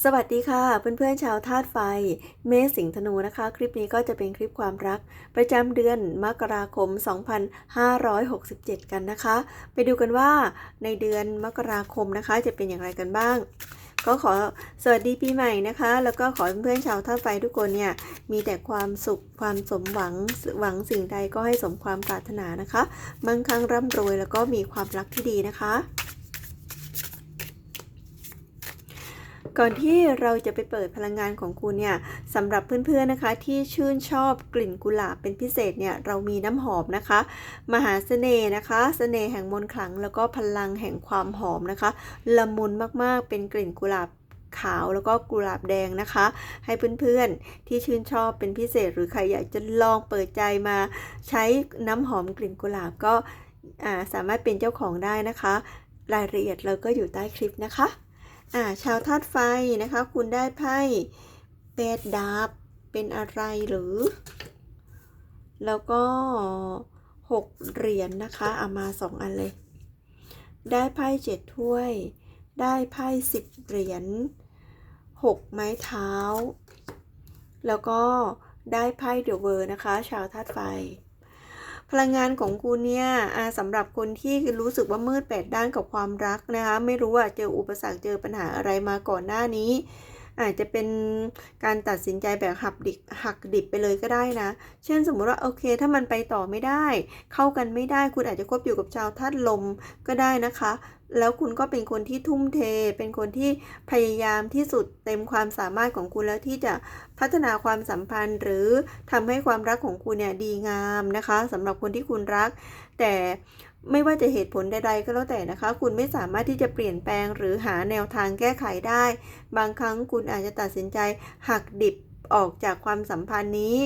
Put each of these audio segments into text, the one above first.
สวัสดีค่ะ เพื่อนๆชาวธาตุไฟ เมษสิงธนูนะคะ คลิปนี้ก็จะเป็นคลิปความรัก ประจำเดือนมกราคม 2567 กันนะคะ ไปดูกันว่าในเดือนมกราคมนะคะ จะเป็นอย่างไรกันบ้าง ก็ขอสวัสดีปีใหม่นะคะ แล้วก็ขอเพื่อนๆชาวธาตุไฟทุกคนเนี่ยมีแต่ความสุขความสมหวังหวังสิ่งใดก็ให้สมความปรารถนานะคะ มั่งคั่งร่ำรวยแล้วก็มีความรักที่ดีนะคะ ก่อนที่เราจะไปเปิดพลังงานของคุณเนี่ยสำหรับเพื่อนๆนะคะ ที่ชื่นชอบกลิ่นกุหลาบเป็นพิเศษเนี่ยเรามีน้ำหอมนะคะ มหาเสน่ห์นะคะเสน่ห์แห่งมนต์ขลัง แล้วก็พลังแห่งความหอมนะคะละมุนมากๆเป็นกลิ่นกุหลาบขาวแล้วก็กุหลาบแดงนะคะ ให้เพื่อนๆที่ชื่นชอบเป็นพิเศษ หรือใครอยากจะลองเปิดใจมาใช้น้ำหอมกลิ่นกุหลาบก็สามารถเป็นเจ้าของได้นะคะ รายละเอียดเราก็อยู่ใต้คลิปนะคะ อ่าชาวธาตุไฟนะคะ คุณได้ไพ่แปดดาบเป็นอะไรหรือ แล้วก็หกเหรียญนนะคะเอามาสองอันเลย ได้ไพ่เจ็ดถ้วย ได้ไพ่สิบเหรียญหกไม้เท้า แล้วก็ได้ไพ่เดอะเวอร์นะคะ ชาวธาตุไฟ พลังงานของคุณเนี่ยสำหรับคนที่รู้สึกว่ามืดแปดด้านกับความรักนะคะ ไม่รู้ว่าเจออุปสรรคเจอปัญหาอะไรมาก่อนหน้านี้ อาจจะเป็นการตัดสินใจแบบหักดิบหักดิบไปเลยก็ได้นะ เช่นสมมุติว่าโอเค ถ้ามันไปต่อไม่ได้ เข้ากันไม่ได้ คุณอาจจะคบอยู่กับชาวธาตุลมก็ได้นะคะ แล้วคุณก็เป็นคนที่ทุ่มเท เป็นคนที่พยายามที่สุดเต็มความสามารถของคุณแล้วที่จะพัฒนาความสัมพันธ์ หรือทำให้ความรักของคุณเนี่ยดีงามนะคะสำหรับคนที่คุณรัก แต่ไม่ว่าจะเหตุผลใดๆก็แล้วแต่นะคะ คุณไม่สามารถที่จะเปลี่ยนแปลงหรือหาแนวทางแก้ไขได้ บางครั้งคุณอาจจะตัดสินใจหักดิบออกจากความสัมพันธ์นี้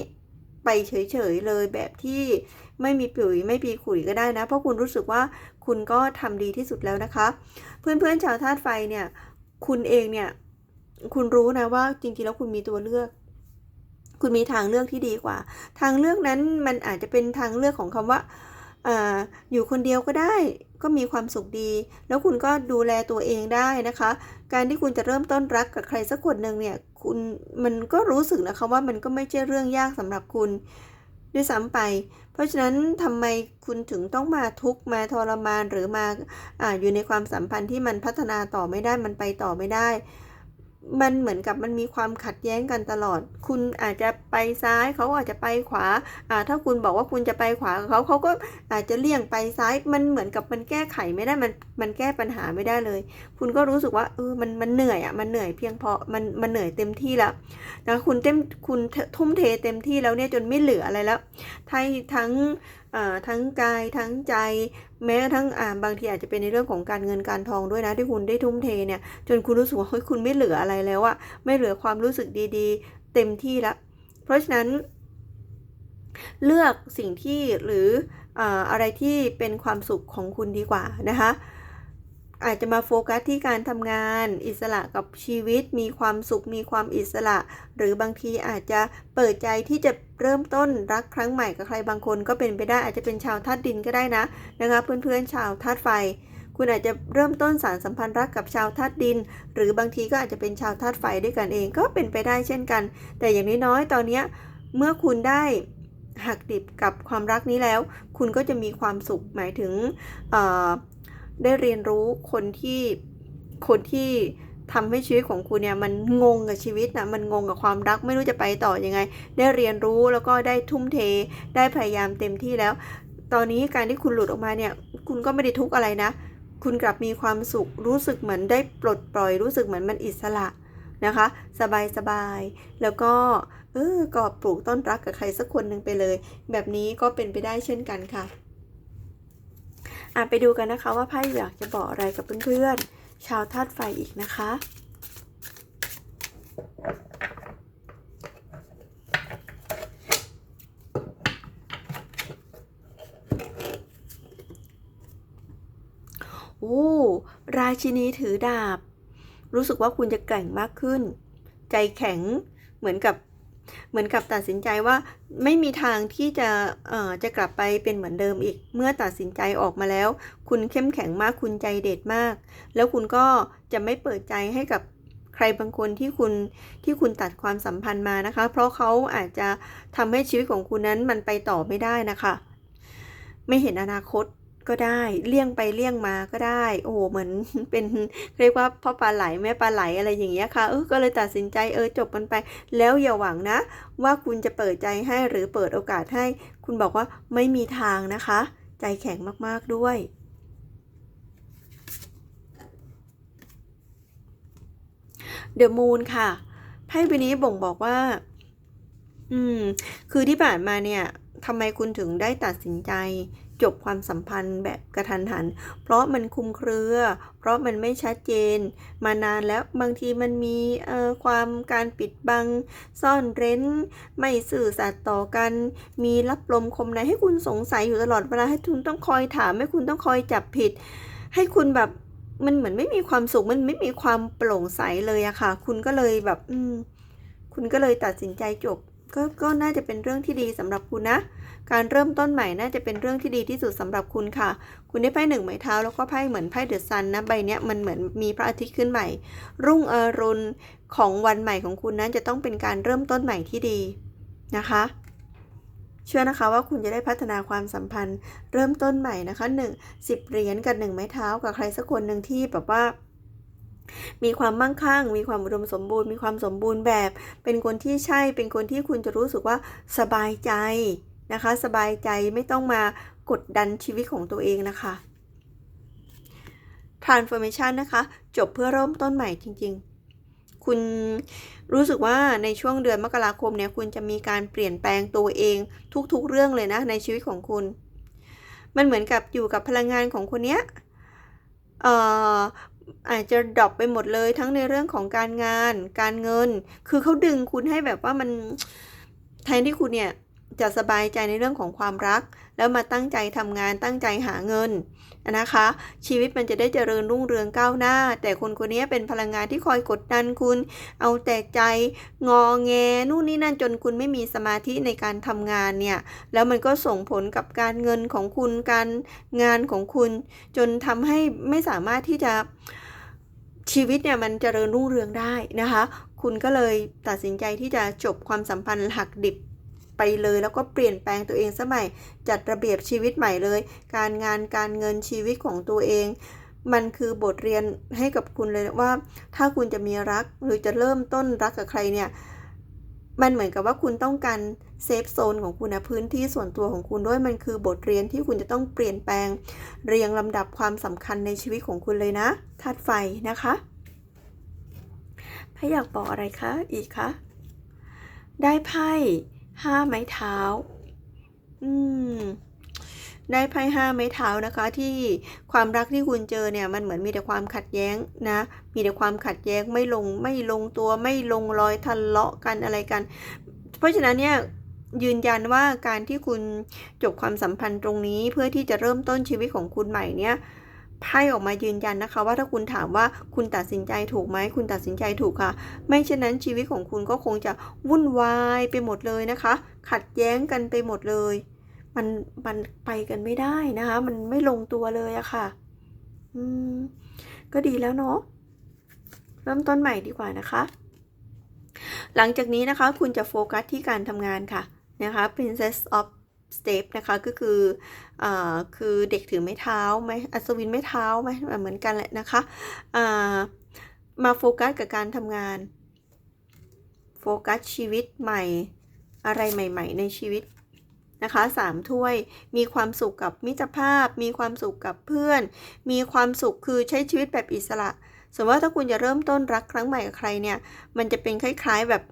ไปเฉยๆเลยแบบที่ไม่มีปุ๋ยไม่มีขุยก็ได้นะ เพราะคุณรู้สึกว่า คุณก็ทำดีที่สุดแล้วนะคะ เพื่อนๆชาวธาตุไฟเนี่ย คุณเองเนี่ย คุณรู้นะว่าจริงๆแล้วคุณมีตัวเลือก คุณมีทางเลือกที่ดีกว่า ทางเลือกนั้นมันอาจจะเป็นทางเลือกของคำว่าอยู่คนเดียวก็ได้ก็มีความสุขดี แล้วคุณก็ดูแลตัวเองได้นะคะ การที่คุณจะเริ่มต้นรักกับใครสักคนหนึ่งเนี่ยคุณมันก็รู้สึกนะคะว่ามันก็ไม่ใช่เรื่องยากสำหรับคุณด้วยซ้ำไป เพราะฉะนั้นทำไมคุณถึงต้องมาทุกข์มาทรมานหรือมาออยู่ในความสัมพันธ์ที่มันพัฒนาต่อไม่ได้มันไปต่อไม่ได้ มันเหมือนกับมันมีความขัดแย้งกันตลอด คุณอาจจะไปซ้ายเขาอาจจะไปขวาอ่าถ้าคุณบอกว่าคุณจะไปขวาเขาเขาก็อาจจะเลี่ยงไปซ้าย มันเหมือนกับมันแก้ไขไม่ได้ มันมันแก้ปัญหาไม่ได้เลย คุณก็รู้สึกว่าเออ มันมันเหนื่อยอะ มันเหนื่อยเพียงพอ มันมันเหนื่อยเต็มที่แล้วนะคุณเต็มคุณทุ่มเทเต็มที่แล้วเนี่ยจนไม่เหลืออะไรแล้วทั้งทั้งอ่าทั้งกายทั้งใจ แม้กระทั่งอ่าบางทีอาจจะเป็นในเรื่องของการเงินการทองด้วยนะที่คุณได้ทุ่มเทเนี่ย จนคุณรู้สึกว่าเฮ้ยคุณไม่เหลืออะไรแล้วอะไม่เหลือความรู้สึกดีๆ เต็มที่ละ เพราะฉะนั้น เลือกสิ่งที่หรืออาอะไรที่เป็นความสุขของคุณดีกว่านะคะอาจจะมาโฟกัสที่การทำงานอิสระกับชีวิตมีความสุขมีความอิสระ หรือบางทีอาจจะเปิดใจที่จะ เริ่มต้นรักครั้งใหม่กับใครบางคนก็เป็นไปได้อาจจะเป็นชาวธาตุดินก็ได้นะนะคะเพื่อนๆชาวธาตุไฟ คุณอาจจะเริ่มต้นสารสัมพันธ์รักกับชาวธาตุดิน หรือบางทีก็อาจจะเป็นชาวธาตุไฟด้วยกันเองก็เป็นไปได้เช่นกัน แต่อย่างน้อยๆตอนนี้เมื่อคุณได้หักดิบกับความรักนี้แล้ว คุณก็จะมีความสุขหมายถึงได้เรียนรู้คนที่คนที่ ทำให้ชีวิตของคุณเนี่ยมันงงกับชีวิตนะมันงงกับความรักไม่รู้จะไปต่อยังไง ได้เรียนรู้แล้วก็ได้ทุ่มเท ได้พยายามเต็มที่แล้ว ตอนนี้การที่คุณหลุดออกมาเนี่ย คุณก็ไม่ได้ทุกข์อะไรนะ คุณกลับมีความสุขรู้สึกเหมือนได้ปลดปล่อยรู้สึกเหมือนมันอิสระนะคะ สบายสบายแล้วก็เออก็ปลูกต้นรักกับใครสักคนหนึ่งไปเลย แบบนี้ก็เป็นไปได้เช่นกันค่ะอะไปดูกันนะคะว่าไพ่อยากจะบอกอะไรกับเพื่อนๆ ชาวธาตุไฟอีกนะคะ โอ้ ราชินีถือดาบ รู้สึกว่าคุณจะแกร่งมากขึ้น ใจแข็งเหมือนกับ เหมือนกับตัดสินใจว่าไม่มีทางที่จะเอ่อจะกลับไปเป็นเหมือนเดิมอีก เมื่อตัดสินใจออกมาแล้ว คุณเข้มแข็งมากคุณใจเด็ดมาก แล้วคุณก็จะไม่เปิดใจให้กับใครบางคนที่คุณที่คุณตัดความสัมพันธ์มานะคะ เพราะเขาอาจจะทำให้ชีวิตของคุณนั้นมันไปต่อไม่ได้นะคะ ไม่เห็นอนาคต ก็ได้เลี่ยงไปเลี่ยงมาก็ได้ โอ้โหเหมือนเป็นเรียกว่าพ่อปลาไหลแม่ปลาไหลอะไรอย่างเงี้ยค่ะเออก็เลยตัดสินใจเออจบมันไป แล้วอย่าหวังนะ ว่าคุณจะเปิดใจให้หรือเปิดโอกาสให้ คุณบอกว่าไม่มีทางนะคะ ใจแข็งมากๆด้วยเดอะมูนค่ะไพ่ใบนี้บ่งบอกว่า อืม คือที่ผ่านมาเนี่ยทำไมคุณถึงได้ตัดสินใจ จบความสัมพันธ์แบบกระทันหัน เพราะมันคุมเครือ เพราะมันไม่ชัดเจน มานานแล้วบางทีมันมีความการปิดบัง ซ่อนเร้น ไม่สื่อสัตย์ต่อกัน มีรับลมคมในให้คุณสงสัยอยู่ตลอดเวลาให้คุณต้องคอยถาม ให้คุณต้องคอยจับผิด ให้คุณแบบมันเหมือนไม่มีความสุขมันไม่มีความโปร่งใสเลยอะค่ะ คุณก็เลยแบบ อืม คุณก็เลยตัดสินใจจบ ก็ก็น่าจะเป็นเรื่องที่ดีสำหรับคุณนะ การเริ่มต้นใหม่น่าจะเป็นเรื่องที่ดีที่สุดสำหรับคุณค่ะ คุณได้ไพ่หนึ่งไม้เท้าแล้วก็ไพ่เหมือนไพ่เดอะซันนะใบเนี้ยมันเหมือนมีพระอาทิตย์ขึ้นใหม่ รุ่งอรุณของวันใหม่ของคุณนั้นจะต้องเป็นการเริ่มต้นใหม่ที่ดีนะคะเชื่อนะคะว่าคุณจะได้พัฒนาความสัมพันธ์ เริ่มต้นใหม่นะคะหนึ่งสิบเหรียญกับหนึ่งไม้เท้ากับใครสักคนหนึ่งที่แบบว่า มีความมั่งคั่ง มีความอุดมสมบูรณ์ มีความสมบูรณ์แบบ เป็นคนที่ใช่ เป็นคนที่คุณจะรู้สึกว่าสบายใจ นะคะ สบายใจไม่ต้องมากดดันชีวิตของตัวเองนะคะ transformation นะคะ จบเพื่อเริ่มต้นใหม่จริง ๆ คุณรู้สึกว่าในช่วงเดือนมกราคมเนี่ยคุณจะมีการเปลี่ยนแปลงตัวเองทุกๆเรื่องเลยนะ ในชีวิตของคุณ มันเหมือนกับอยู่กับพลังงานของคนเนี้ยเอ่ออาจจะดรอปไปหมดเลยทั้งในเรื่องของการงาน การเงิน คือเขาดึงคุณให้แบบว่ามันแทนที่คุณเนี่ย จะสบายใจในเรื่องของความรัก แล้วมาตั้งใจทำงานตั้งใจหาเงินนะคะ ชีวิตมันจะได้เจริญรุ่งเรืองก้าวหน้า แต่คนคนนี้เป็นพลังงานที่คอยกดดันคุณ เอาแต่ใจงอแงนู่นนี่นั่นจนคุณไม่มีสมาธิในการทำงานเนี่ยแล้วมันก็ส่งผลกับการเงินของคุณการงานของคุณ จนทำให้ไม่สามารถที่จะชีวิตเนี่ยมันเจริญรุ่งเรืองได้นะคะ คุณก็เลยตัดสินใจที่จะจบความสัมพันธ์หักดิบ ไปเลย แล้วก็เปลี่ยนแปลงตัวเองสมัยจัดระเบียบชีวิตใหม่เลย การงานการเงินชีวิตของตัวเอง มันคือบทเรียนให้กับคุณเลยว่า ถ้าคุณจะมีรักหรือจะเริ่มต้นรักกับใครเนี่ยมันเหมือนกับว่าคุณต้องการเซฟโซนของคุณนะพื้นที่ส่วนตัวของคุณด้วยมันคือบทเรียนที่คุณจะต้องเปลี่ยนแปลง เรียงลำดับความสำคัญในชีวิตของคุณเลยนะธาตุไฟนะคะพ่อยากบอกอะไรคะอีกคะได้ไพ่ ห้าไม้เท้า อืม ได้ไพ่ห้าไม้เท้านะคะ ที่ความรักที่คุณเจอเนี่ย มันเหมือนมีแต่ความขัดแย้งนะ มีแต่ความขัดแย้งไม่ลงไม่ลงตัวไม่ลงรอยทะเลาะกันอะไรกัน เพราะฉะนั้นเนี่ยยืนยันว่าการที่คุณจบความสัมพันธ์ตรงนี้เพื่อที่จะเริ่มต้นชีวิตของคุณใหม่เนี่ย ไพ่ออกมายืนยันนะคะ ว่าถ้าคุณถามว่าคุณตัดสินใจถูกไหมคุณตัดสินใจถูกค่ะ ไม่เช่นนั้นชีวิตของคุณก็คงจะวุ่นวายไปหมดเลยนะคะ ขัดแย้งกันไปหมดเลย มันมันไปกันไม่ได้นะคะ มันไม่ลงตัวเลยอะค่ะ อืม ก็ดีแล้วเนาะเริ่มต้นใหม่ดีกว่านะคะ หลังจากนี้นะคะคุณจะโฟกัสที่การทำงานค่ะนะคะ Princess of Step นะคะก็คืออคือเด็กถือไม้เท้าไหมอัศวินไม้เท้าไหมเหมือนกันแหละนะคะมาโฟกัสกับการทำงาน โฟกัสชีวิตใหม่อะไรใหม่ ๆ ในชีวิตนะคะสามถ้วยมีความสุขกับมิตรภาพ มีความสุขกับเพื่อน มีความสุขคือใช้ชีวิตแบบอิสระ สมมติว่าถ้าคุณจะเริ่มต้นรักครั้งใหม่กับใครเนี่ย มันจะเป็นคล้าย ๆแบบ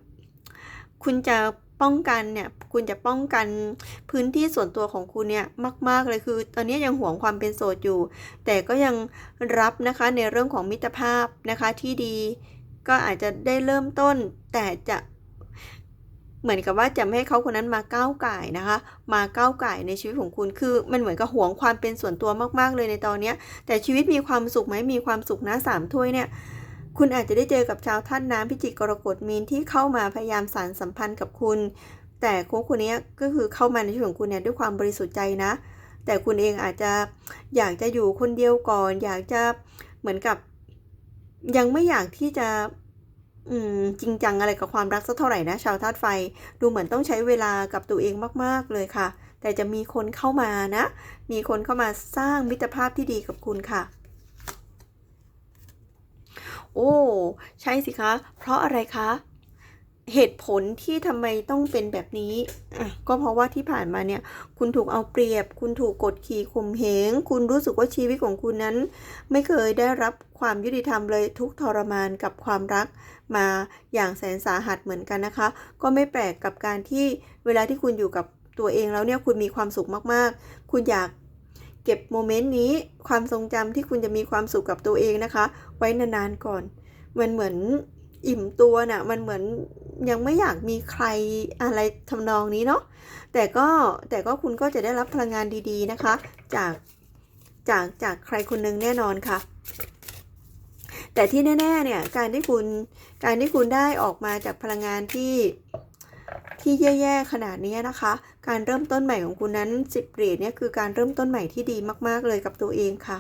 คุณจะ ป้องกันเนี่ยคุณจะป้องกันพื้นที่ส่วนตัวของคุณเนี่ยมาก ๆ เลยคือ ตอนนี้ยังห่วงความเป็นโสดอยู่ แต่ก็ยังรับนะคะในเรื่องของมิตรภาพนะคะที่ดี ก็อาจจะได้เริ่มต้น แต่จะเหมือนกับว่าจะไม่ให้เขาคนนั้นมาก้าวไก่นะคะ มาก้าวไก่ในชีวิตของคุณคือมันเหมือนกับห่วงความเป็นส่วนตัวมาก ๆ เลยในตอนนี้แต่ชีวิตมีความสุขไหมมีความสุขนะสามถ้วยเนี่ย คุณอาจจะได้เจอกับชาวท่านน้ำพิจิกกรกฎมีนที่เข้ามาพยายามสารสัมพันธ์กับคุณ แต่คนคนนี้ก็คือเข้ามาในชีวิตของคุณเนี่ยด้วยความบริสุทธิ์ใจนะ แต่คุณเองอาจจะอยากจะอยู่คนเดียวก่อน อยากจะเหมือนกับ ยังไม่อยากที่จะจริงจังอะไรกับความรักสักเท่าไหร่นะชาวธาตุไฟ ดูเหมือนต้องใช้เวลากับตัวเองมาก ๆ เลยค่ะ แต่จะมีคนเข้ามานะ มีคนเข้ามาสร้างมิตรภาพที่ดีกับคุณค่ะ โอ้ ใช่สิคะ เพราะอะไรคะ เหตุผลที่ทำไมต้องเป็นแบบนี้อะก็เพราะว่าที่ผ่านมาเนี่ย คุณถูกเอาเปรียบ คุณถูกกดขี่ข่มเหง คุณรู้สึกว่าชีวิตของคุณนั้น ไม่เคยได้รับความยุติธรรมเลยทุกทรมานกับความรักมาอย่างแสนสาหัสเหมือนกันนะคะ ก็ไม่แปลกกับการที่เวลาที่คุณอยู่กับตัวเองแล้วเนี่ยคุณมีความสุขมากๆ คุณอยากเก็บโมเมนต์นี้ความทรงจำที่คุณจะมีความสุขกับตัวเองนะคะ ไว้นานๆก่อน มันเหมือนอิ่มตัวน่ะ มันเหมือนยังไม่อยากมีใครอะไรทำนองนี้เนาะ แต่ก็แต่ก็คุณก็จะได้รับพลังงานดีๆนะคะ จากจากจากใครคนหนึ่งแน่นอนค่ะ แต่ที่แน่ๆเนี่ยการที่คุณการที่คุณได้ออกมาจากพลังงานที่ที่แย่ๆขนาดนี้นะคะ การเริ่มต้นใหม่ของคุณนั้นสิบเหรียญเนี่ยคือการเริ่มต้นใหม่ที่ดีมากๆเลยกับตัวเองค่ะ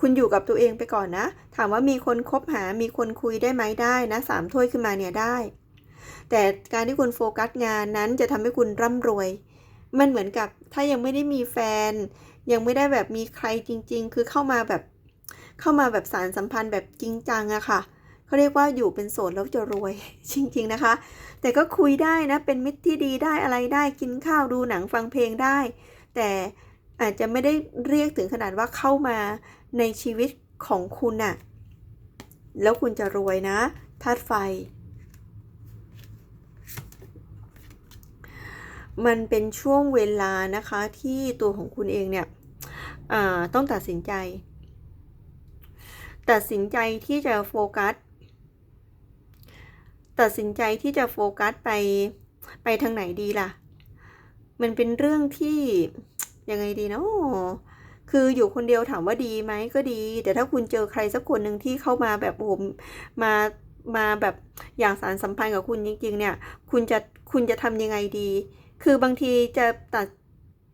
คุณอยู่กับตัวเองไปก่อนนะ ถามว่ามีคนคบหา มีคนคุยได้ไหมได้นะสามถ้วยขึ้นมาเนี่ยได้ แต่การที่คุณโฟกัสงานนั้นจะทำให้คุณร่ำรวย มันเหมือนกับถ้ายังไม่ได้มีแฟน ยังไม่ได้แบบมีใครจริง ๆ คือเข้ามาแบบเข้ามาแบบสารสัมพันธ์แบบจริงจังอะค่ะเขาเรียกว่าอยู่เป็นโสดแล้วจะรวยจริง ๆนะคะ แต่ก็คุยได้นะเป็นมิตรที่ดีได้อะไรได้กินข้าวดูหนังฟังเพลงได้ แต่อาจจะไม่ได้เรียกถึงขนาดว่าเข้ามา ในชีวิตของคุณน่ะ แล้วคุณจะรวยนะธาตุไฟ มันเป็นช่วงเวลานะคะที่ตัวของคุณเองเนี่ยต้องตัดสินใจ ตัดสินใจที่จะโฟกัส ตัดสินใจที่จะโฟกัสไปไปทางไหนดีล่ะ มันเป็นเรื่องที่ยังไงดีเนาะ คืออยู่คนเดียวถามว่าดีไหมก็ดี แต่ถ้าคุณเจอใครสักคนหนึ่งที่เข้ามาแบบผมมามาแบบอย่างสารสัมพันธ์กับคุณจริง ๆ เนี่ย คุณจะคุณจะทำยังไงดี คือบางทีจะตัด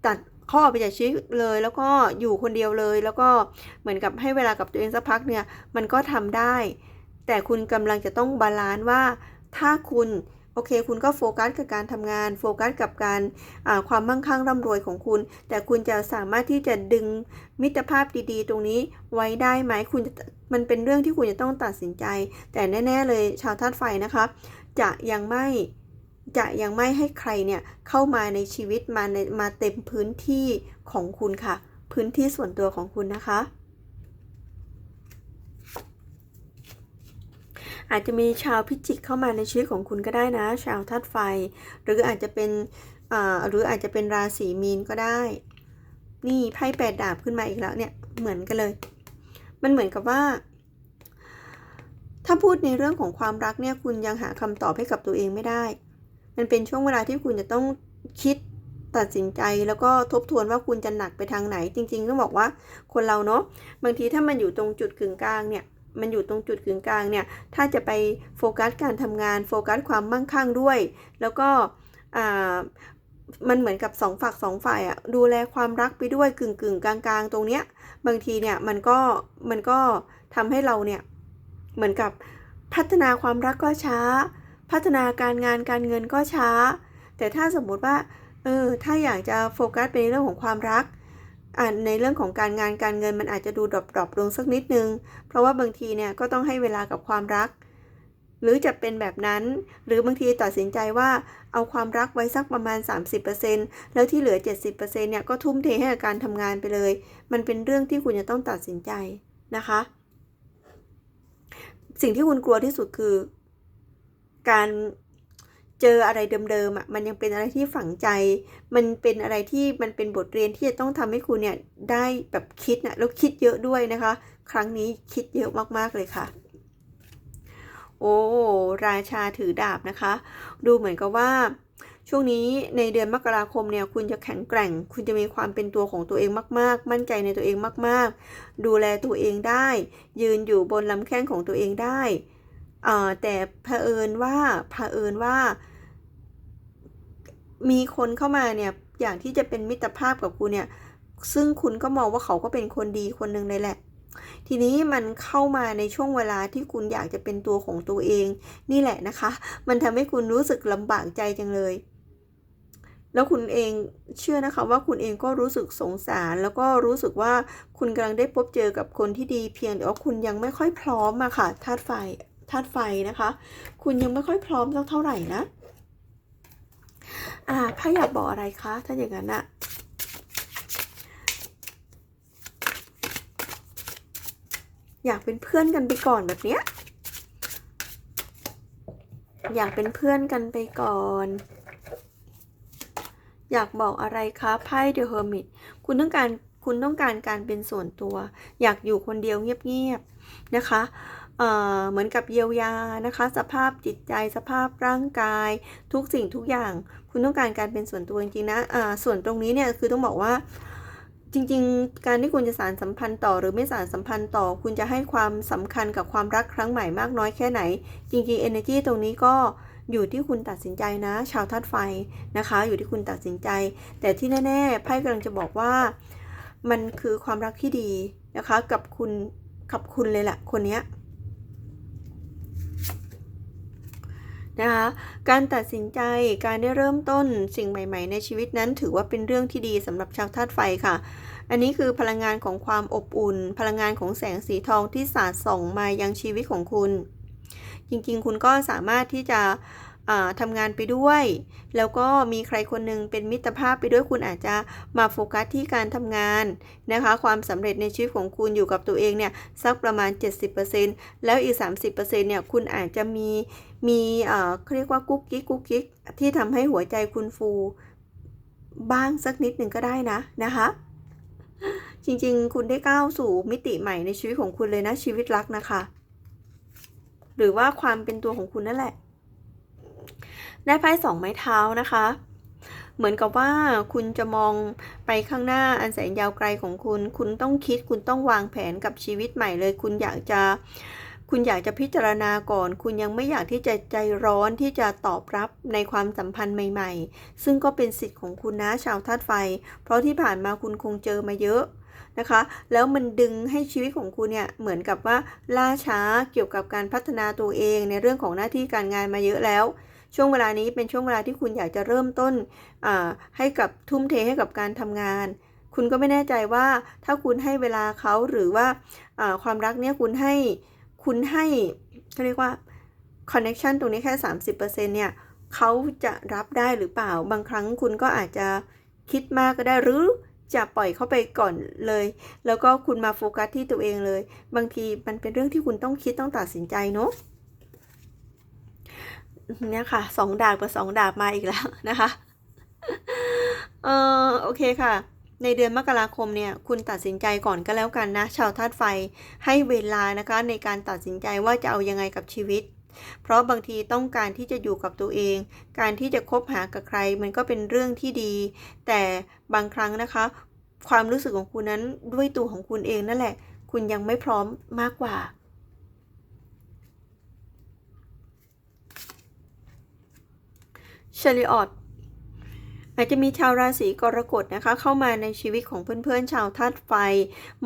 ตัดข้อไปจากชีวิตเลย แล้วก็อยู่คนเดียวเลย แล้วก็เหมือนกับให้เวลากับตัวเองสักพักเนี่ย มันก็ทำได้ แต่คุณกำลังจะต้องบาลานซ์ว่าถ้าคุณ โอเค คุณก็โฟกัสกับการทำงาน โฟกัสกับการความมั่งคั่งร่ำรวยของคุณ แต่คุณจะสามารถที่จะดึงมิตรภาพดีๆ ตรงนี้ไว้ได้ไหมคุณมันเป็นเรื่องที่คุณจะต้องตัดสินใจ แต่แน่ ๆ เลยชาวธาตุไฟนะคะ จะยังไม่จะยังไม่ให้ใครเนี่ยเข้ามาในชีวิตมาในมาเต็มพื้นที่ของคุณค่ะ พื้นที่ส่วนตัวของคุณนะคะ อาจจะมีชาวพิจิกเข้ามาในชีวิตของคุณก็ได้นะ ชาวธาตุไฟ หรืออาจจะเป็นหรืออาจจะเป็นราศีมีนก็ได้ นี่ไพ่แปดดาบขึ้นมาอีกแล้วเนี่ยเหมือนกันเลย มันเหมือนกับว่า ถ้าพูดในเรื่องของความรักเนี่ยคุณยังหาคำตอบให้กับตัวเองไม่ได้ มันเป็นช่วงเวลาที่คุณจะต้องคิดตัดสินใจแล้วก็ทบทวนว่าคุณจะหนักไปทางไหน จริงๆต้องบอกว่าคนเราเนาะบางทีถ้ามันอยู่ตรงจุดกึ่งกลางเนี่ย มันอยู่ตรงจุดกึ่งกลางเนี่ย ถ้าจะไปโฟกัสการทำงาน โฟกัสความมั่งคั่งด้วย แล้วก็มันเหมือนกับสองฝักสองฝ่ายอะดูแลความรักไปด้วยกึ่งกึ่งกลางกลางตรงเนี้ย บางทีเนี่ยมันก็มันก็ทำให้เราเนี่ยเหมือนกับพัฒนาความรักก็ช้า พัฒนาการงานการเงินก็ช้า แต่ถ้าสมมุติว่าเออถ้าอยากจะโฟกัสไปในเรื่องของความรัก ในเรื่องของการงานการเงินมันอาจจะดูดรอปๆลงสักนิดนึง เพราะว่าบางทีเนี่ยก็ต้องให้เวลากับความรัก หรือจะเป็นแบบนั้น หรือบางทีตัดสินใจว่าเอาความรักไว้สักประมาณ 30%แล้วที่เหลือ 70%เนี่ยก็ทุ่มเทให้กับการทำงานไปเลย มันเป็นเรื่องที่คุณจะต้องตัดสินใจนะคะ สิ่งที่คุณกลัวที่สุดคือ การ เจออะไรเดิมๆอะมันยังเป็นอะไรที่ฝังใจ มันเป็นอะไรที่มันเป็นบทเรียนที่จะต้องทำให้คุณเนี่ยได้แบบคิดนะแล้วคิดเยอะด้วยนะคะ ครั้งนี้คิดเยอะมากๆเลยค่ะ โอ้ราชาถือดาบนะคะ ดูเหมือนกับว่าช่วงนี้ในเดือนมกราคมเนี่ยคุณจะแข็งแกร่ง คุณจะมีความเป็นตัวของตัวเองมาก ๆ มั่นใจในตัวเองมาก ๆ ดูแลตัวเองได้ ยืนอยู่บนลำแข้งของตัวเองได้แต่เผอิญว่าเผอิญว่า มีคนเข้ามาเนี่ยอย่างที่จะเป็นมิตรภาพกับคุณเนี่ยซึ่งคุณก็มองว่าเขาก็เป็นคนดีคนหนึ่งเลยแหละ ทีนี้มันเข้ามาในช่วงเวลาที่คุณอยากจะเป็นตัวของตัวเอง นี่แหละนะคะ มันทำให้คุณรู้สึกลำบากใจจังเลย แล้วคุณเองเชื่อนะคะว่าคุณเองก็รู้สึกสงสาร แล้วก็รู้สึกว่าคุณกำลังได้พบเจอกับคนที่ดีเพียงแต่ว่าคุณยังไม่ค่อยพร้อมอะค่ะธาตุไฟธาตุไฟนะคะ คุณยังไม่ค่อยพร้อมสักเท่าไหร่นะ อ่าไพ่อยากบอกอะไรคะ ถ้าอย่างนั้นอะอยากเป็นเพื่อนกันไปก่อนแบบเนี้ย อยากเป็นเพื่อนกันไปก่อน อยากบอกอะไรคะไพ่ The Hermit คุณต้องการคุณต้องการการเป็นส่วนตัว อยากอยู่คนเดียวเงียบๆนะคะเอ่อเหมือนกับเยียวยานะคะ สภาพจิตใจสภาพร่างกาย ทุกสิ่งทุกอย่าง คุณต้องการการเป็นส่วนตัวจริงๆนะอ่าส่วนตรงนี้เนี่ยคือต้องบอกว่าจริงๆ การที่คุณจะสารสัมพันธ์ต่อหรือไม่สารสัมพันธ์ต่อ คุณจะให้ความสำคัญกับความรักครั้งใหม่มากน้อยแค่ไหน จริงๆ energy ตรงนี้ก็อยู่ที่คุณตัดสินใจนะ ชาวธาตุไฟนะคะ อยู่ที่คุณตัดสินใจ แต่ที่แน่ๆไพ่กำลังจะบอกว่า มันคือความรักที่ดีนะคะ กับคุณกับคุณเลยแหละคนเนี้ย นะคะการตัดสินใจการได้เริ่มต้นสิ่งใหม่ ๆ ในชีวิตนั้น ถือว่าเป็นเรื่องที่ดีสำหรับชาวธาตุไฟค่ะ อันนี้คือพลังงานของความอบอุ่น พลังงานของแสงสีทองที่สาดส่องมายังชีวิตของคุณ จริงๆ คุณก็สามารถที่จะ ทำงานไปด้วย แล้วก็มีใครคนหนึ่งเป็นมิตรภาพไปด้วยคุณอาจจะมาโฟกัสที่การทำงานนะคะ ความสำเร็จในชีวิตของคุณอยู่กับตัวเองเนี่ยสักประมาณ 70%แล้วอีก 30%เนี่ยคุณอาจจะมีมีเอ่อเขาเรียกว่ากุ๊กกิ๊กกุ๊กกิ๊กที่ทำให้หัวใจคุณฟูบ้างสักนิดหนึ่งก็ได้นะนะคะจริงๆ คุณได้ก้าวสู่มิติใหม่ในชีวิตของคุณเลยนะชีวิตรักนะคะ หรือว่าความเป็นตัวของคุณนั่นแหละ ได้ไพ่สองไม้เท้านะคะ เหมือนกับว่าคุณจะมองไปข้างหน้าอันแสนยาวไกลของคุณ คุณต้องคิด คุณต้องวางแผนกับชีวิตใหม่เลย คุณอยากจะคุณอยากจะพิจารณาก่อน คุณยังไม่อยากที่จะใจร้อนที่จะตอบรับในความสัมพันธ์ใหม่ ๆ ซึ่งก็เป็นสิทธิ์ของคุณนะชาวธาตุไฟ เพราะที่ผ่านมาคุณคงเจอมาเยอะนะคะ แล้วมันดึงให้ชีวิตของคุณเนี่ยเหมือนกับว่าล่าช้าเกี่ยวกับการพัฒนาตัวเองในเรื่องของหน้าที่การงานมาเยอะแล้ว ช่วงเวลานี้เป็นช่วงเวลาที่คุณอยากจะเริ่มต้นให้กับทุ่มเทให้กับการทำงาน คุณก็ไม่แน่ใจว่าถ้าคุณให้เวลาเขาหรือว่าความรักเนี่ยคุณให้คุณให้เขาเรียกว่าคอนเน็ชันตรงนี้แค่ 30%เนี่ยเขาจะรับได้หรือเปล่า บางครั้งคุณก็อาจจะคิดมากก็ได้หรือจะปล่อยเขาไปก่อนเลย แล้วก็คุณมาโฟกัสที่ตัวเองเลย บางทีมันเป็นเรื่องที่คุณต้องคิดต้องตัดสินใจเนาะ เนี่ยค่ะสองดาบกับสองดาบมาอีกแล้วนะคะ เออโอเคค่ะ ในเดือนมกราคมเนี่ยคุณตัดสินใจก่อนก็แล้วกันนะ ชาวธาตุไฟให้เวลานะคะ ในการตัดสินใจว่าจะเอายังไงกับชีวิต เพราะบางทีต้องการที่จะอยู่กับตัวเอง การที่จะคบหากับใคร มันก็เป็นเรื่องที่ดี แต่บางครั้งนะคะ ความรู้สึกของคุณนั้นด้วยตัวของคุณเองนั่นแหละ คุณยังไม่พร้อมมากกว่า เชลิออตอาจจะมีชาวราศีกรกฎนะคะ เข้ามาในชีวิตของเพื่อนๆ ชาวธาตุไฟ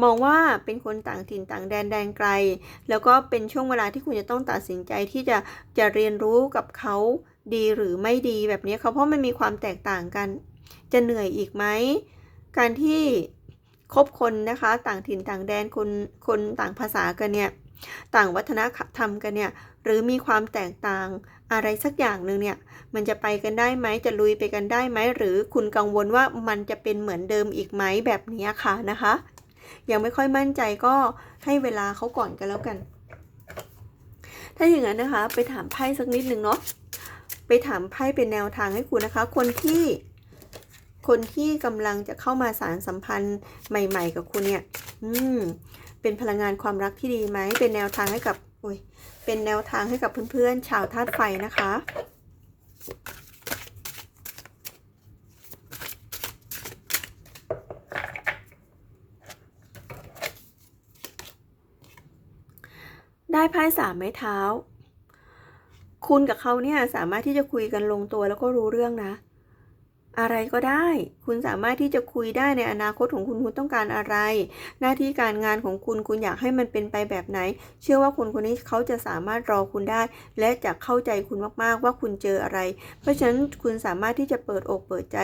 มองว่าเป็นคนต่างถิ่นต่างแดนแดนไกล แล้วก็เป็นช่วงเวลาที่คุณจะต้องตัดสินใจที่จะจะเรียนรู้กับเขาดีหรือไม่ดีแบบนี้เขาเพราะมันมีความแตกต่างกัน จะเหนื่อยอีกไหม การที่คบคนนะคะ ต่างถิ่นต่างแดนคนคนต่างภาษากันเนี่ย ต่างวัฒนธรรมกันเนี่ยหรือมีความแตกต่างอะไรสักอย่างหนึ่งเนี่ยมันจะไปกันได้ไหมจะลุยไปกันได้ไหมหรือคุณกังวลว่ามันจะเป็นเหมือนเดิมอีกไหมแบบนี้ค่ะนะคะ ยังไม่ค่อยมั่นใจก็ให้เวลาเขาก่อนกันแล้วกัน ถ้าอย่างนั้นนะคะ ไปถามไพ่สักนิดหนึ่งเนาะไปถามไพ่เป็นแนวทางให้คุณนะคะ คนที่คนที่กำลังจะเข้ามาสารสัมพันธ์ใหม่ ๆ กับคุณเนี่ย อืม เป็นพลังงานความรักที่ดีไหม เป็นแนวทางให้กับโอ้ยเป็นแนวทางให้กับเพื่อนๆ ชาวธาตุไฟนะคะ ได้ไพ่สามไม้เท้า คุณกับเขาเนี่ยสามารถที่จะคุยกันลงตัวแล้วก็รู้เรื่องนะ อะไรก็ได้ คุณสามารถที่จะคุยได้ในอนาคตของคุณคุณต้องการอะไร หน้าที่การงานของคุณคุณอยากให้มันเป็นไปแบบไหน เชื่อว่าคนคนนี้เขาจะสามารถรอคุณได้ และจะเข้าใจคุณมากๆว่าคุณเจออะไร เพราะฉะนั้นคุณสามารถที่จะเปิดอกเปิดใจ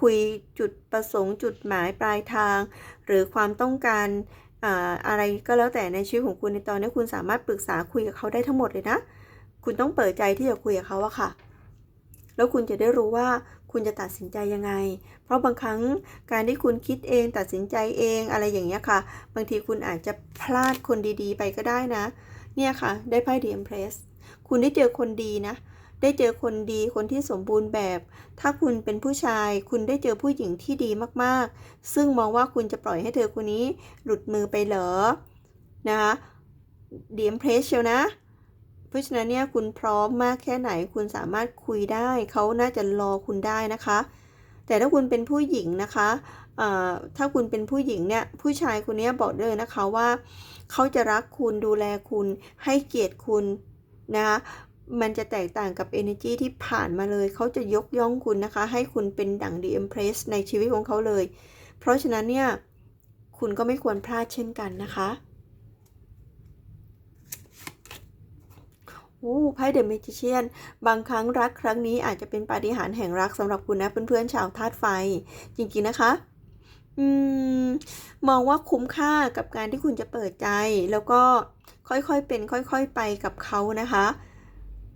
คุยจุดประสงค์จุดหมายปลายทาง หรือความต้องการอ่าอะไรก็แล้วแต่ในชีวิตของคุณในตอนนี้คุณสามารถปรึกษาคุยกับเขาได้ทั้งหมดเลยนะ คุณต้องเปิดใจที่จะคุยกับเขาอะค่ะ แล้วคุณจะได้รู้ว่า คุณจะตัดสินใจยังไง เพราะบางครั้งการที่คุณคิดเองตัดสินใจเองอะไรอย่างเงี้ยค่ะ บางทีคุณอาจจะพลาดคนดีๆ ไปก็ได้นะ เนี่ยค่ะ ได้ไพ่ดีเอ็มเพรสคุณได้เจอคนดีนะ ได้เจอคนดีคนที่สมบูรณ์แบบ ถ้าคุณเป็นผู้ชาย คุณได้เจอผู้หญิงที่ดีมากๆ ซึ่งมองว่าคุณจะปล่อยให้เธอคนนี้หลุดมือไปเหรอนะคะดีเอ็มเพรสเชียวนะ เพราะฉะนั้นเนี่ยคุณพร้อมมากแค่ไหนคุณสามารถคุยได้เขาน่าจะรอคุณได้นะคะ แต่ถ้าคุณเป็นผู้หญิงนะคะถ้าคุณเป็นผู้หญิงเนี่ยผู้ชายคนนี้บอกเลยนะคะว่าเขาจะรักคุณดูแลคุณให้เกียรติคุณนะคะมันจะแตกต่างกับ energy ที่ผ่านมาเลย เขาจะยกย่องคุณนะคะ ให้คุณเป็นดั่ง The Empress ในชีวิตของเขาเลย เพราะฉะนั้นเนี่ย คุณก็ไม่ควรพลาดเช่นกันนะคะ โอ้ไพ่เดอะเมจิเชียน บางครั้งรักครั้งนี้อาจจะเป็นปาฏิหาริย์แห่งรักสำหรับคุณนะเพื่อนๆชาวธาตุไฟ จริงๆนะคะอืมมองว่าคุ้มค่ากับการที่คุณจะเปิดใจ แล้วก็ค่อยๆเป็นค่อยๆไปกับเขานะคะ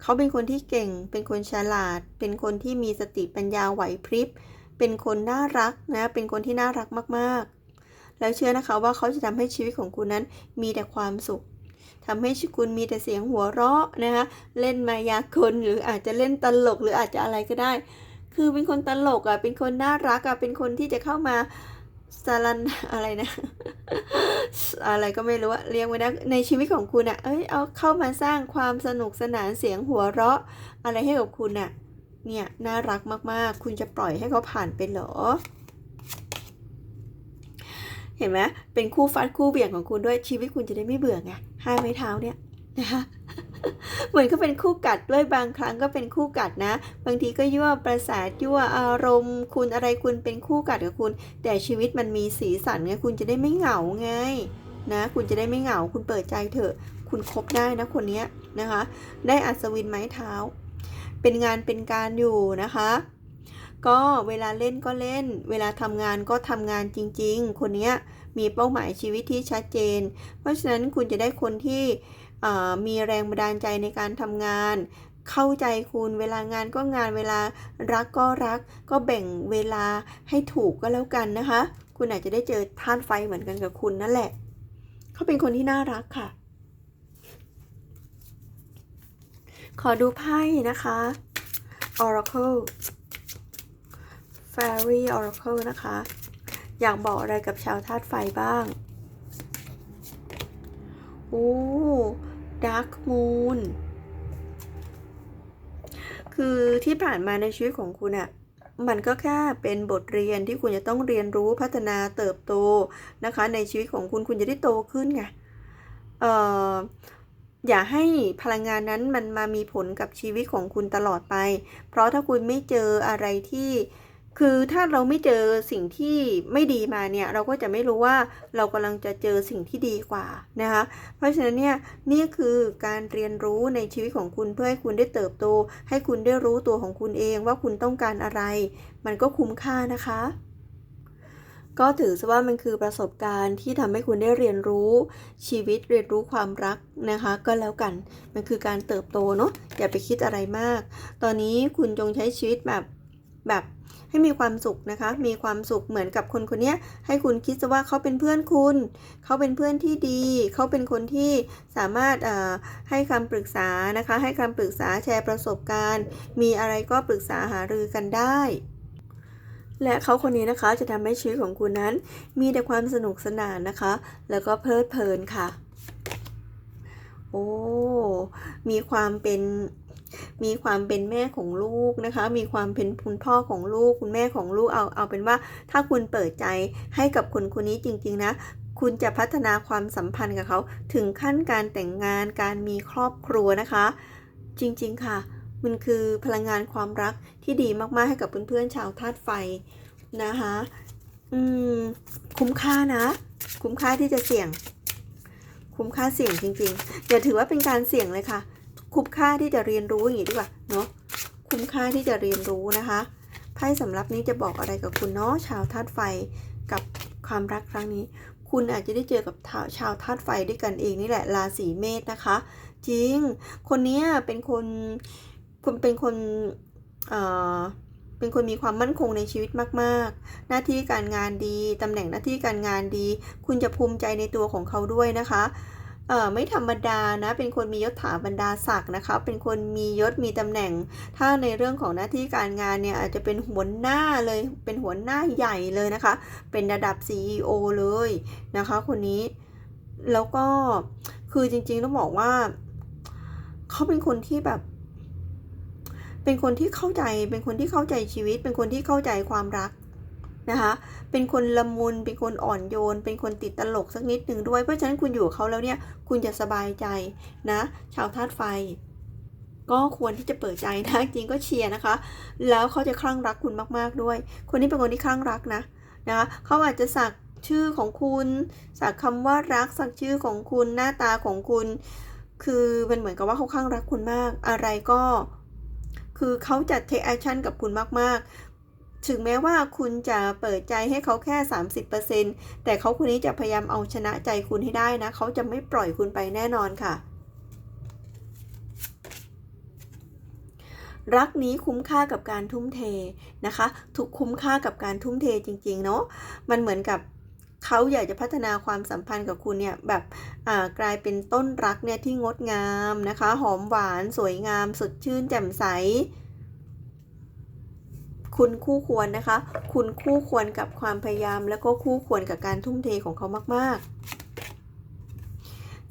เขาเป็นคนที่เก่ง เป็นคนฉลาด เป็นคนที่มีสติปัญญาไหวพริบ เป็นคนน่ารักนะ เป็นคนที่น่ารักมากๆ แล้วเชื่อนะคะว่าเขาจะทำให้ชีวิตของคุณนั้นมีแต่ความสุข ทำให้ชิคุณมีแต่เสียงหัวเราะนะคะเล่นมายากลหรืออาจจะเล่นตลกหรืออาจจะอะไรก็ได้ คือเป็นคนตลกอะเป็นคนน่ารักอะเป็นคนที่จะเข้ามาสารันอะไรนะ อะไรก็ไม่รู้อะเรียกไม่ได้ในชีวิตของคุณอะเอ้ยเอาเข้ามาสร้างความสนุกสนานเสียงหัวเราะ อะไรให้กับคุณน่ะเนี่ยน่ารักมากๆ คุณจะปล่อยให้เขาผ่านไปเหรอ เห็นไหมเป็นคู่ฟัดคู่เบี่ยงของคุณด้วยชีวิตคุณจะได้ไม่เบื่อไง ห้าไม้เท้าเนี่ยนะคะเหมือนก็เป็นคู่กัดด้วยบางครั้งก็เป็นคู่กัดนะ บางทีก็ยั่วประสาทยั่วอารมณ์ คุณอะไรคุณเป็นคู่กัดกับคุณ แต่ชีวิตมันมีสีสันไงคุณจะได้ไม่เหงาไงนะคุณจะได้ไม่เหงาคุณเปิดใจเถอะ คุณคบได้นะคนเนี้ยนะคะ ได้อัศวินไม้เท้า เป็นงานเป็นการอยู่นะคะ ก็เวลาเล่นก็เล่น เวลาทำงานก็ทำงานจริง ๆ คนเนี้ยมีเป้าหมายชีวิตที่ชัดเจน เพราะฉะนั้นคุณจะได้คนที่มีแรงบันดาลใจในการทำงาน เข้าใจคุณเวลางานก็งานเวลารักก็รัก ก็แบ่งเวลาให้ถูกก็แล้วกันนะคะ คุณอาจจะได้เจอท่านไฟเหมือนกันกับคุณนั่นแหละ เขาเป็นคนที่น่ารักค่ะ ขอดูไพ่นะคะ Oracle Fairy Oracle นะคะ อยากบอกอะไรกับชาวธาตุไฟบ้าง โอ้ Dark Moon คือที่ผ่านมาในชีวิตของคุณอะมันก็แค่เป็นบทเรียนที่คุณจะต้องเรียนรู้พัฒนาเติบโตนะคะ ในชีวิตของคุณคุณจะได้โตขึ้นไงเอ่ออย่าให้พลังงานนั้นมันมามีผลกับชีวิตของคุณตลอดไป เพราะถ้าคุณไม่เจออะไรที่ คือถ้าเราไม่เจอสิ่งที่ไม่ดีมาเนี่ยเราก็จะไม่รู้ว่าเรากำลังจะเจอสิ่งที่ดีกว่านะคะ เพราะฉะนั้นเนี่ยนี่คือการเรียนรู้ในชีวิตของคุณเพื่อให้คุณได้เติบโต ให้คุณได้รู้ตัวของคุณเองว่าคุณต้องการอะไร มันก็คุ้มค่านะคะ ก็ถือซะว่ามันคือประสบการณ์ที่ทำให้คุณได้เรียนรู้ชีวิตเรียนรู้ความรักนะคะ ก็แล้วกันมันคือการเติบโตเนาะอย่าไปคิดอะไรมาก ตอนนี้คุณจงใช้ชีวิตแบบแบบ ให้มีความสุขนะคะ มีความสุขเหมือนกับคนคนนี้ให้คุณคิดซะว่าเขาเป็นเพื่อนคุณ เขาเป็นเพื่อนที่ดี เขาเป็นคนที่สามารถให้คำปรึกษานะคะ ให้คำปรึกษาแชร์ประสบการณ์ มีอะไรก็ปรึกษาหารือกันได้และเขาคนนี้นะคะจะทำให้ชีวิตของคุณนั้น มีแต่ความสนุกสนานนะคะ แล้วก็เพลิดเพลินค่ะ โอ้ มีความเป็น มีความเป็นแม่ของลูกนะคะ มีความเป็นคุณพ่อของลูก คุณแม่ของลูกเอาเอาเป็นว่า ถ้าคุณเปิดใจให้กับคนคนนี้จริง ๆ นะคุณจะพัฒนาความสัมพันธ์กับเขา ถึงขั้นการแต่งงานการมีครอบครัวนะคะ จริงๆค่ะ มันคือพลังงานความรักที่ดีมากๆให้กับเพื่อนๆชาวธาตุไฟนะคะอืมคุ้มค่านะ คุ้มค่าที่จะเสี่ยง คุ้มค่าเสี่ยงจริงๆอย่าถือว่าเป็นการเสี่ยงเลยค่ะ คุ้มค่าที่จะเรียนรู้อย่างนี้ดีกว่าเนาะคุ้มค่าที่จะเรียนรู้นะคะไพ่สำรับนี้จะบอกอะไรกับคุณเนาะชาวธาตุไฟกับความรักครั้งนี้ คุณอาจจะได้เจอกับชาวธาตุไฟด้วยกันเองนี่แหละราศีเมษนะคะ จริง คนนี้เป็นคนคุณเป็นคนเอ่อเป็นคนมีความมั่นคงในชีวิตมากๆ หน้าที่การงานดี ตำแหน่งหน้าที่การงานดี คุณจะภูมิใจในตัวของเขาด้วยนะคะ เอ่อไม่ธรรมดานะ เป็นคนมียศถาบรรดาศักดิ์นะคะ เป็นคนมียศมีตำแหน่ง ถ้าในเรื่องของหน้าที่การงานเนี่ยอาจจะเป็นหัวหน้าเลย เป็นหัวหน้าใหญ่เลยนะคะ เป็นระดับ CEO เลยนะคะ คนนี้ แล้วก็คือจริงๆต้องบอกว่า เขาเป็นคนที่แบบ เป็นคนที่เข้าใจ เป็นคนที่เข้าใจชีวิต เป็นคนที่เข้าใจความรัก นะคะ เป็นคนละมุน เป็นคนอ่อนโยน เป็นคนติดตลกสักนิดหนึ่งด้วย เพราะฉะนั้นคุณอยู่เขาแล้วเนี่ย คุณจะสบายใจนะ ชาวธาตุไฟ ก็ควรที่จะเปิดใจนะ จริงก็เชียร์นะคะ แล้วเขาจะคลั่งรักคุณมาก ๆด้วย คนนี้เป็นคนที่คลั่งรักนะ นะคะเขาอาจจะสักชื่อของคุณ สักคำว่ารัก สักชื่อของคุณ หน้าตาของคุณ คือมันเหมือนกับว่าเขาคลั่งรักคุณมาก อะไรก็คือเขาจะ take action กับคุณมาก ๆ ถึงแม้ว่าคุณจะเปิดใจให้เขาแค่ 30%แต่เขาคนนี้จะพยายามเอาชนะใจคุณให้ได้นะ เขาจะไม่ปล่อยคุณไปแน่นอนค่ะ รักนี้คุ้มค่ากับการทุ่มเทนะคะ ถูกคุ้มค่ากับการทุ่มเทจริง ๆ เนาะมันเหมือนกับเขาอยากจะพัฒนาความสัมพันธ์กับคุณเนี่ยแบบกลายเป็นต้นรักเนี่ยที่งดงามนะคะ หอมหวาน สวยงาม สดชื่นแจ่มใส คุณคู่ควรนะคะ คุณคู่ควรกับความพยายาม แล้วก็คู่ควรกับการทุ่มเทของเขามากๆ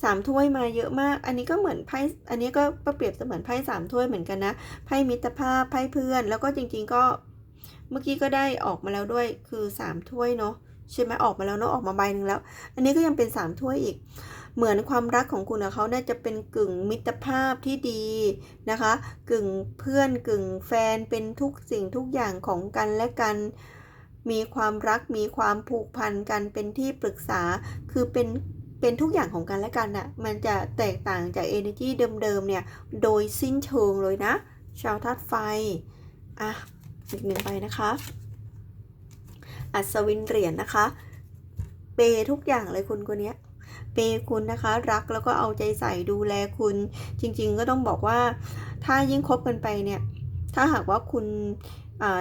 สามถ้วยมาเยอะมาก อันนี้ก็เหมือนไพ่ อันนี้ก็เปรียบเสมือนไพ่สามถ้วยเหมือนกันนะ ไพ่มิตรภาพ ไพ่เพื่อน แล้วก็จริง ๆ ก็เมื่อกี้ก็ได้ออกมาแล้วด้วย คือสามถ้วยเนาะใช่ไหมออกมาแล้วเนาะออกมาใบหนึ่งแล้ว อันนี้ก็ยังเป็นสามถ้วยอีก เหมือนความรักของคุณกับเขาเนี่ยจะเป็นกึ่งมิตรภาพที่ดีนะคะ กึ่งเพื่อนกึ่งแฟนเป็นทุกสิ่งทุกอย่างของกันและกันมีความรักมีความผูกพันกันเป็นที่ปรึกษาคือเป็นเป็นทุกอย่างของกันและกันน่ะมันจะแตกต่างจาก energy เดิมๆเนี่ยโดยสิ้นเชิงเลยนะ ชาวธาตุไฟอะอีกหนึ่งใบนะคะ อัศวินเหรียญนนะคะ เปทุกอย่างเลยคุณคนนี้ เปคุณนะคะ รักแล้วก็เอาใจใส่ดูแลคุณ จริงๆก็ต้องบอกว่า ถ้ายิ่งคบกันไปเนี่ย ถ้าหากว่าคุณ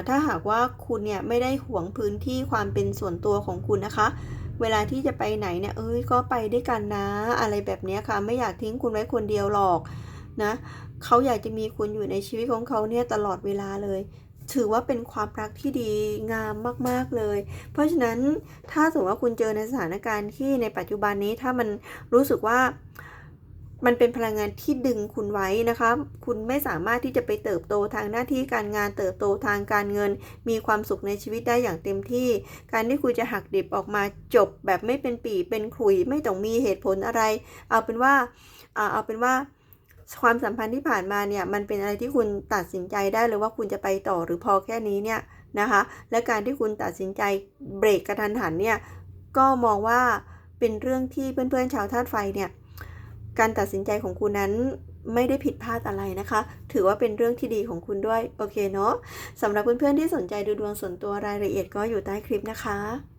ถ้าหากว่าคุณเนี่ยไม่ได้หวงพื้นที่ความเป็นส่วนตัวของคุณนะคะ เวลาที่จะไปไหนเนี่ยเอ้ยก็ไปด้วยกันนะ อะไรแบบนี้ค่ะ ไม่อยากทิ้งคุณไว้คนเดียวหรอกนะเขาอยากจะมีคุณอยู่ในชีวิตของเขาเนี่ยตลอดเวลาเลย ถือว่าเป็นความรักที่ดีงามมาก ๆ เลย เพราะฉะนั้นถ้าสมมติว่าคุณเจอในสถานการณ์ที่ในปัจจุบันนี้ถ้ามันรู้สึกว่ามันเป็นพลังงานที่ดึงคุณไว้นะคะ คุณไม่สามารถที่จะไปเติบโตทางหน้าที่การงานเติบโตทางการเงิน มีความสุขในชีวิตได้อย่างเต็มที่ การที่คุณจะหักดิบออกมาจบแบบไม่เป็นปีเป็นขลุยไม่ต้องมีเหตุผลอะไร เอาเป็นว่าเอาเป็นว่า ความสัมพันธ์ที่ผ่านมาเนี่ยมันเป็นอะไรที่คุณตัดสินใจได้เลยว่าคุณจะไปต่อหรือพอแค่นี้เนี่ยนะคะและการที่คุณตัดสินใจเบรกกระทันหันเนี่ยก็มองว่าเป็นเรื่องที่เพื่อนๆชาวธาตุไฟเนี่ยการตัดสินใจของคุณนั้นไม่ได้ผิดพลาดอะไรนะคะ ถือว่าเป็นเรื่องที่ดีของคุณด้วย โอเคเนาะสำหรับเพื่อนๆที่สนใจดูดวงส่วนตัวรายละเอียดก็อยู่ใต้คลิปนะคะ